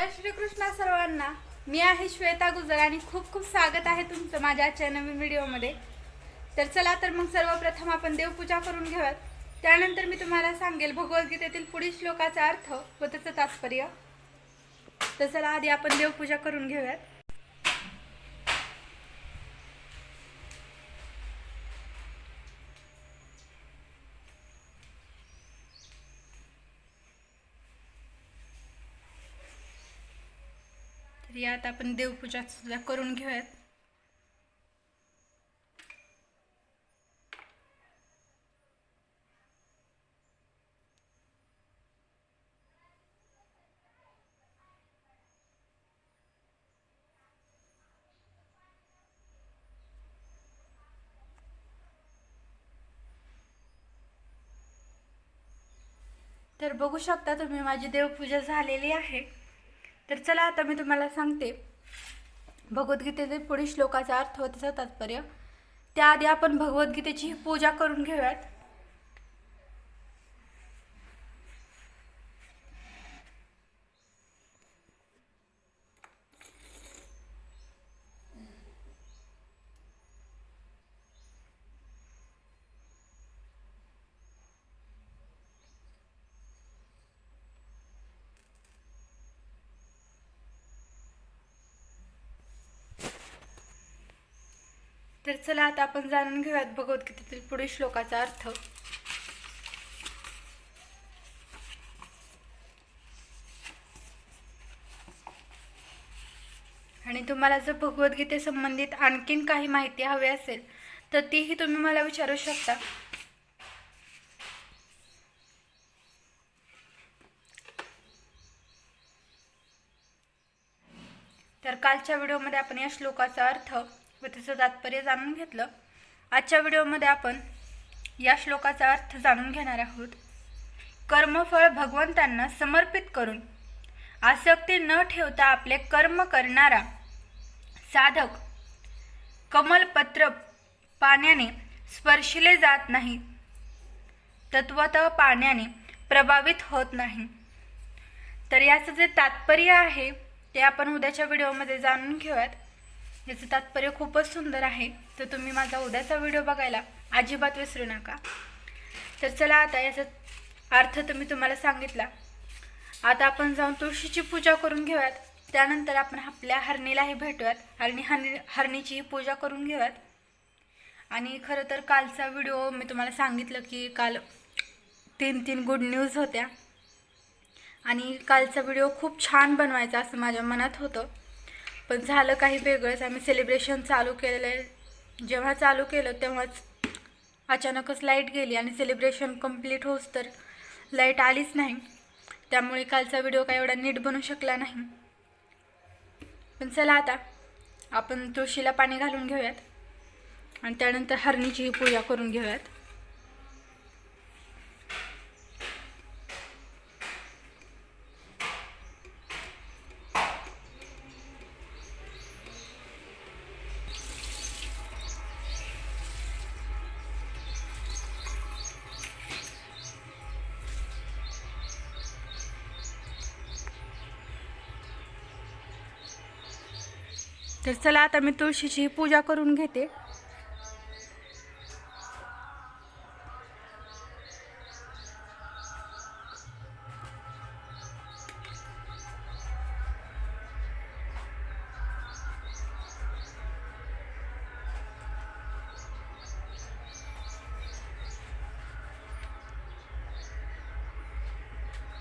जय श्रीकृष्ण सर्वांना. मी आहे श्वेता गुजर आणि खूप खूप स्वागत आहे तुमचं माझ्या आजच्या नवीन व्हिडिओमध्ये. तर चला तर मग सर्वप्रथम आपण देवपूजा करून घेऊयात. त्यानंतर मी तुम्हाला सांगेल भगवद्गीतेतील पुढील श्लोकाचा अर्थ व त्याचं तात्पर्य. तर चला आधी आपण देवपूजा करून घेऊयात. तर यात आपण देवपूजा सुद्धा करून घेऊयात. तर बघू शकता तुम्ही माझी देवपूजा झालेली आहे. तर चला आता मी तुम्हाला सांगते. भगवद्गीतेचे पुढील श्लोकाचा अर्थ व त्याचा तात्पर्य. त्याआधी आपण भगवद्गीतेची पूजा करून घेऊयात. तर चला आता आपण जाणून घेऊयात भगवद्गीतेतील पुढील श्लोकाचा अर्थ. आणि तुम्हाला जर भगवद्गीते संबंधित आणखीन काही माहिती हवी असेल तर तीही तुम्ही मला विचारू शकता. तर कालच्या व्हिडिओमध्ये आपण या श्लोकाचा अर्थ व त्याचं तात्पर्य जाणून घेतलं. आजच्या व्हिडिओमध्ये आपण या श्लोकाचा अर्थ जाणून घेणार आहोत. कर्मफळ भगवंतांना समर्पित करून आसक्ती न ठेवता आपले कर्म करणारा साधक कमलपत्र पाण्याने स्पर्शिले जात नाही. तत्वतः पाण्याने प्रभावित होत नाही. तर याचं जे तात्पर्य आहे ते आपण उद्याच्या व्हिडिओमध्ये जाणून घेऊयात. याचं तात्पर्य खूपच सुंदर आहे. तर तुम्ही माझा उद्याचा व्हिडिओ बघायला अजिबात विसरू नका. तर चला आता याचा अर्थ तर मी तुम्हाला सांगितला. आता आपण जाऊन तुळशीची पूजा करून घेऊयात. त्यानंतर आपण आपल्या हरणीलाही भेटूयात. हरणी हरणी हरणीचीही पूजा करून घेऊयात. आणि खरं तर कालचा व्हिडिओ मी तुम्हाला सांगितलं की काल तीन तीन गुड न्यूज होत्या. आणि कालचा व्हिडिओ खूप छान बनवायचा असं माझ्या मनात होतं. पण झालं काही वेगळंच. आम्ही सेलिब्रेशन चालू केलेलं आहे. जेव्हा चालू केलं तेव्हाच अचानकच लाइट गेली आणि सेलिब्रेशन कंप्लीट होस तर लाइट आलीच नाही. त्यामुळे कालचा व्हिडिओ काय एवढा नीट बनू शकला नाही. पण चला आता आपण तुळशीला पाणी घालून घेऊयात. आणि त्यानंतर हरणीचीही पूजा करून घेऊयात. तर चला आता मी तुळशीची पूजा करून घेते.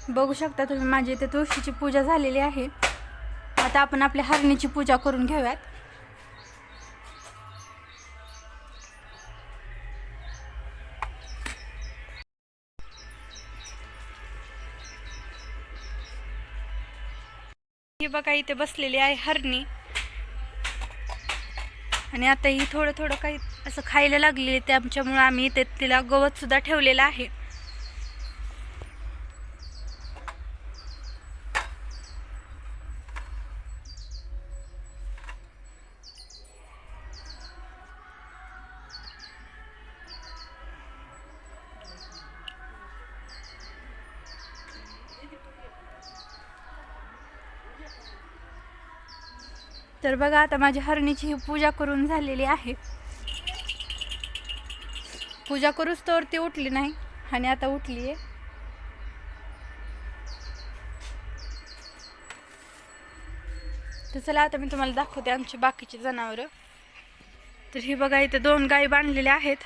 बघू शकता तुम्ही माझी इथे तुळशीची पूजा झालेली आहे. आता आपण आपल्या हरणीची पूजा करून घेऊयात. ही बघा इथे बसलेली आहे हरणी. आणि आता ही थोडं थोडं काही असं खायला लागलेली त्यामुळे आम्ही इथे तिला गवत सुद्धा ठेवलेलं आहे. तर बघा आता माझ्या हरणीची ही पूजा करून झालेली आहे. पूजा करूच तर ती उठली नाही आणि आता उठली आहे तर चला आता मी तुम्हाला दाखवते आमची बाकीची जनावरं. तर ही बघा इथे दोन गायी बांधलेल्या आहेत.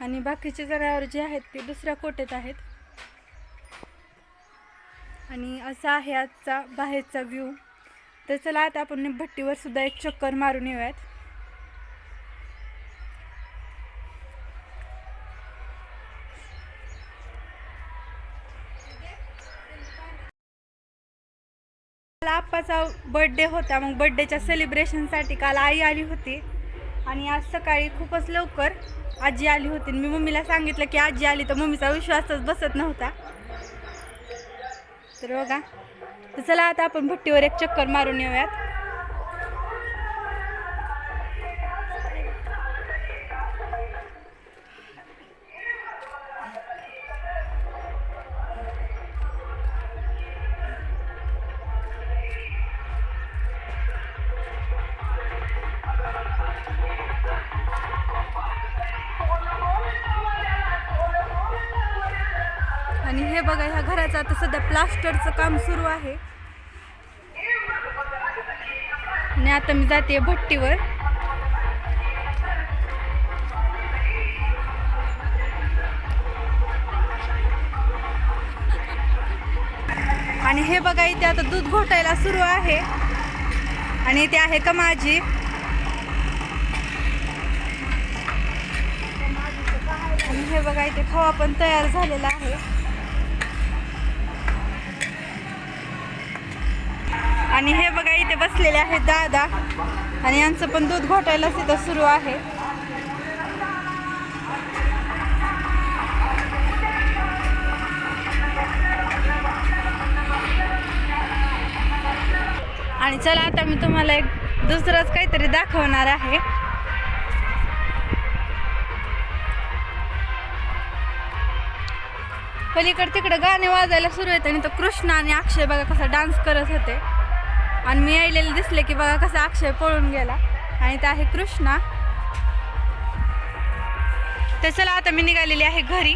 आणि बाकीचे जनावर जे आहेत ते दुसऱ्या कोटेत आहेत. आणि असा आहे आजचा बाहेरचा व्ह्यू तर चला आता आपण भट्टीवर सुद्धा एक चक्कर मारून येऊयात. मला आप्पाचा बर्थडे होता मग बर्थडेच्या सेलिब्रेशनसाठी काल आई आली होती. आणि आज सकाळी खूपच लवकर आजी आली होती. मी मम्मीला सांगितलं की आजी आली तर मम्मीचा विश्वासच बसत नव्हता. तर बघा तर चला आता आपण भट्टीवर एक चक्कर मारून येऊयात. आणि हे बघा ह्या घराचं आता सध्या प्लास्टरचं काम सुरू आहे. आणि आता मी जाते भट्टीवर. आणि हे बघा इथे आता दूध घोटायला सुरू आहे. आणि इथे आहे का माझी? आणि हे बघा इथे खवा पण तयार झालेला आहे. आणि हे बघा इथे बसलेले आहेत दादा. आणि यांचं पण दूध घोटायला इथं सुरू आहे. आणि चला आता मी तुम्हाला एक दुसरंच काहीतरी दाखवणार आहे. पलीकडे तिकडे गाणे वाजायला सुरू आहेत आणि तो कृष्ण आणि अक्षय बघा कसा डान्स करत होते. आणि मी यायलेले दिसले की बघा कसा अक्षय पळून गेला. आणि ते आहे कृष्णा. तर चला आता मी निघालेली आहे घरी.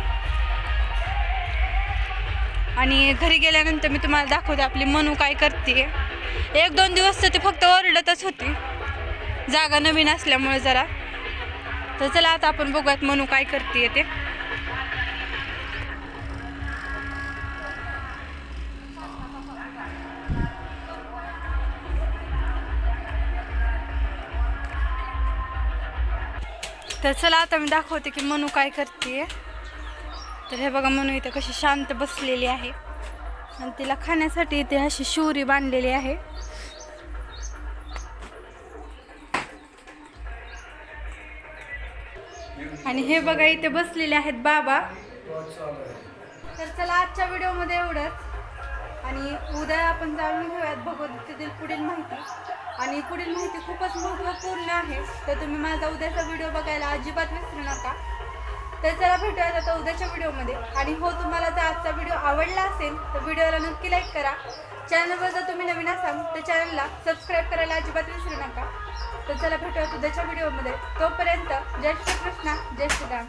आणि घरी गेल्यानंतर मी तुम्हाला दाखवते आपली मनू काय करते एक दोन दिवस तर ती फक्त ओरडतच होती. जागा नवीन असल्यामुळे जरा. तर चला आता आपण बघूयात मनू काय करते ते. तर चला आता मी दाखवते की मनू काय करते तर हे बघा मनू इथे कशी शांत बसलेली आहे. आणि तिला खाण्यासाठी इथे अशी शिवरी बांधलेली आहे. आणि हे बघा इथे बसलेले आहेत बाबा. तर चला आजच्या व्हिडिओमध्ये एवढंच. आणि उद्या आपण जाणून घेऊयात भगवद्गीतेतील पुढील माहिती. आणि पुढील माहिती खूपच महत्त्वपूर्ण आहे. तर तुम्ही माझा उद्याचा व्हिडिओ बघायला अजिबात विसरू नका. तर चला भेटूयात आता उद्याच्या व्हिडिओमध्ये आणि हो तुम्हाला जर आजचा व्हिडिओ आवडला असेल तर व्हिडिओला नक्की लाईक करा. चॅनलवर जर तुम्ही नवीन असाल तर चॅनलला सबस्क्राईब करायला अजिबात विसरू नका. तर चला भेटूयात उद्याच्या व्हिडिओमध्ये तोपर्यंत जय श्री कृष्णा जय श्रीराम.